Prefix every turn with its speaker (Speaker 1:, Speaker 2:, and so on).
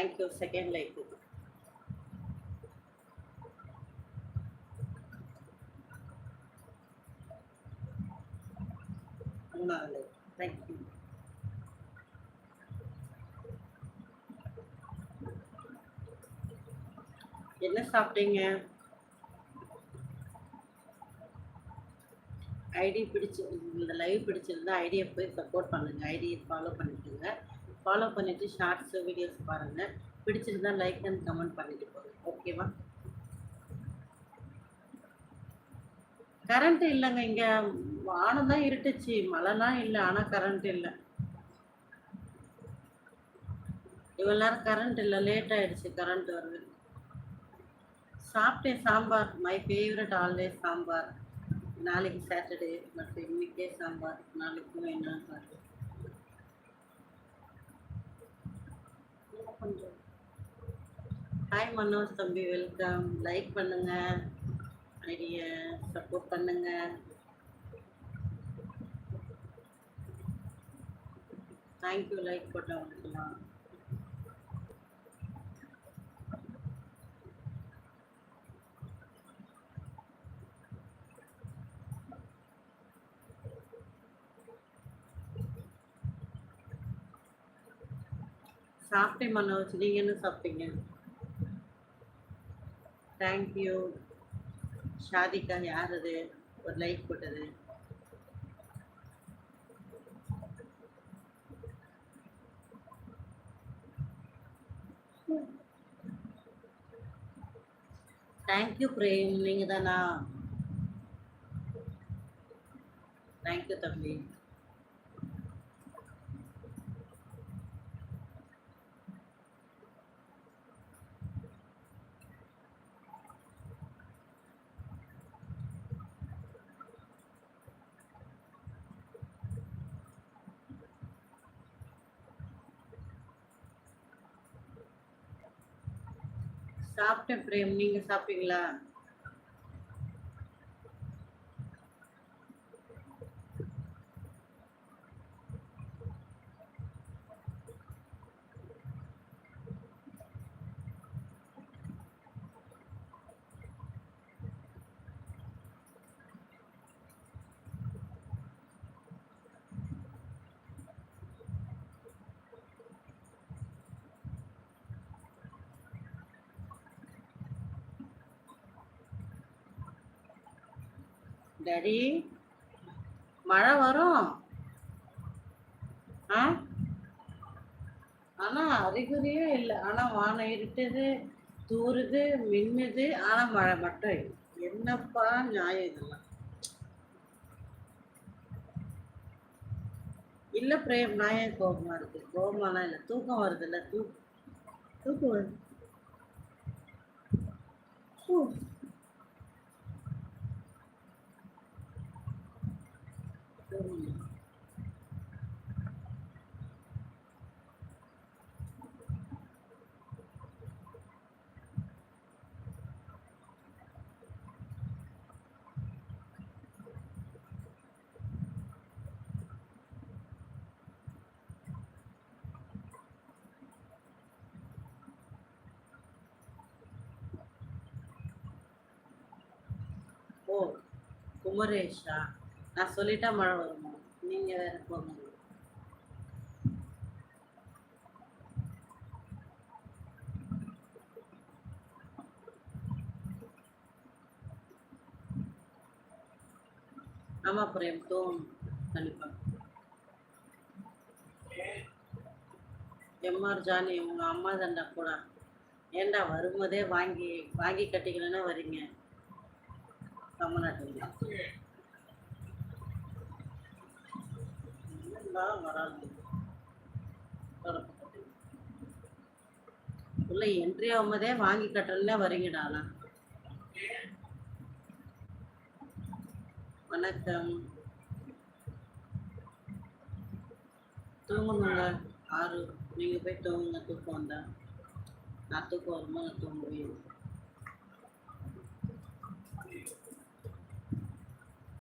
Speaker 1: Thank you second life மூணாவது like thank you என்ன சாப்பிட்டீங்க? ஐடி பிடிச்சி இந்த லைவ் பிடிச்சிருந்தா ஐடியை போய் சப்போர்ட் பண்ணுங்க. ஐடியை ஃபாலோ பண்ணிக்கோங்க. ஃபாலோ பண்ணிவிட்டு ஷார்ட்ஸ் வீடியோஸ் பாருங்கள் பிடிச்சிருந்தா லைக் அண்ட் கமெண்ட் பண்ணிட்டு போங்க. ஓகேவா கரண்ட் இல்லைங்க. இங்கே வானம் தான் இருட்டுச்சு. மழைலாம் இல்லை. ஆனால் கரண்ட் இல்லை. இவ்வளோ நேரம் கரண்ட் இல்லை. லேட் ஆகிடுச்சு கரண்ட் வருது. சாப்பிட்டேன் sambar. My favourite always sambar. நாளைக்கு சாட்டர்டே மற்றும் இன்னைக்கே சாம்பார். நாளைக்கும் என்ன சாப்பிட்டு ஹாய் மனோஜ் தம்பி. வெல்கம் லைக் பண்ணுங்க. ஐடிய சப்போர்ட் பண்ணுங்க. தேங்க்யூ லைக் போட்டவங்களுக்குலாம் சாப்பிட்டேன் மனோஜ். நீங்க என்ன சாப்பிட்டீங்க? தேங்க்யூ ஷாதிகா யார் அது ஒரு லைக் போட்டது. தேங்க்யூ பிரேம் நீங்க தானா தேங்க்யூ தம்பி. சாப்பிட்டேன் பிரேம். நீங்க சாப்பிட்டீங்களா? டாடி மழை வரும். ஆ? ஆனா அறிகுறியே இல்லை. ஆனா வானம் இருட்டுது தூறுது மின்னுது. ஆனா மழை மட்டும் இல்லை. என்னப்பா நியாயம் இதெல்லாம்? இல்ல பிரேம் நாயம் கோபமா இருக்கு? கோபமாலாம் இல்லை. தூக்கம் வருது இல்ல தூ தூக்கம் வருது. குமரேஷா? நான் சொல்லிட்டா மழை வருமா? நீங்க வேற போங்க. ஆமா பிரேம். தோம் கண்டிப்பா. எம்ஆர் ஜானி உங்க அம்மா தண்டா கூட ஏண்டா வரும்போதே வாங்கி வாங்கி கட்டிக்கலன்னா வரீங்க? தமிழ்நாட்டுல என்னடா வராது. உள்ள என்ட்ரி ஆகும்போதே வாங்கி கட்டணும்னா வரீங்கடாலாம் வணக்கம். தூங்கணுங்க ஆறு. நீங்கள் போய் தூங்குங்க. தூக்கம் வந்தா. நான் தூக்கம் வரும்போது நான் தூங்குவேன்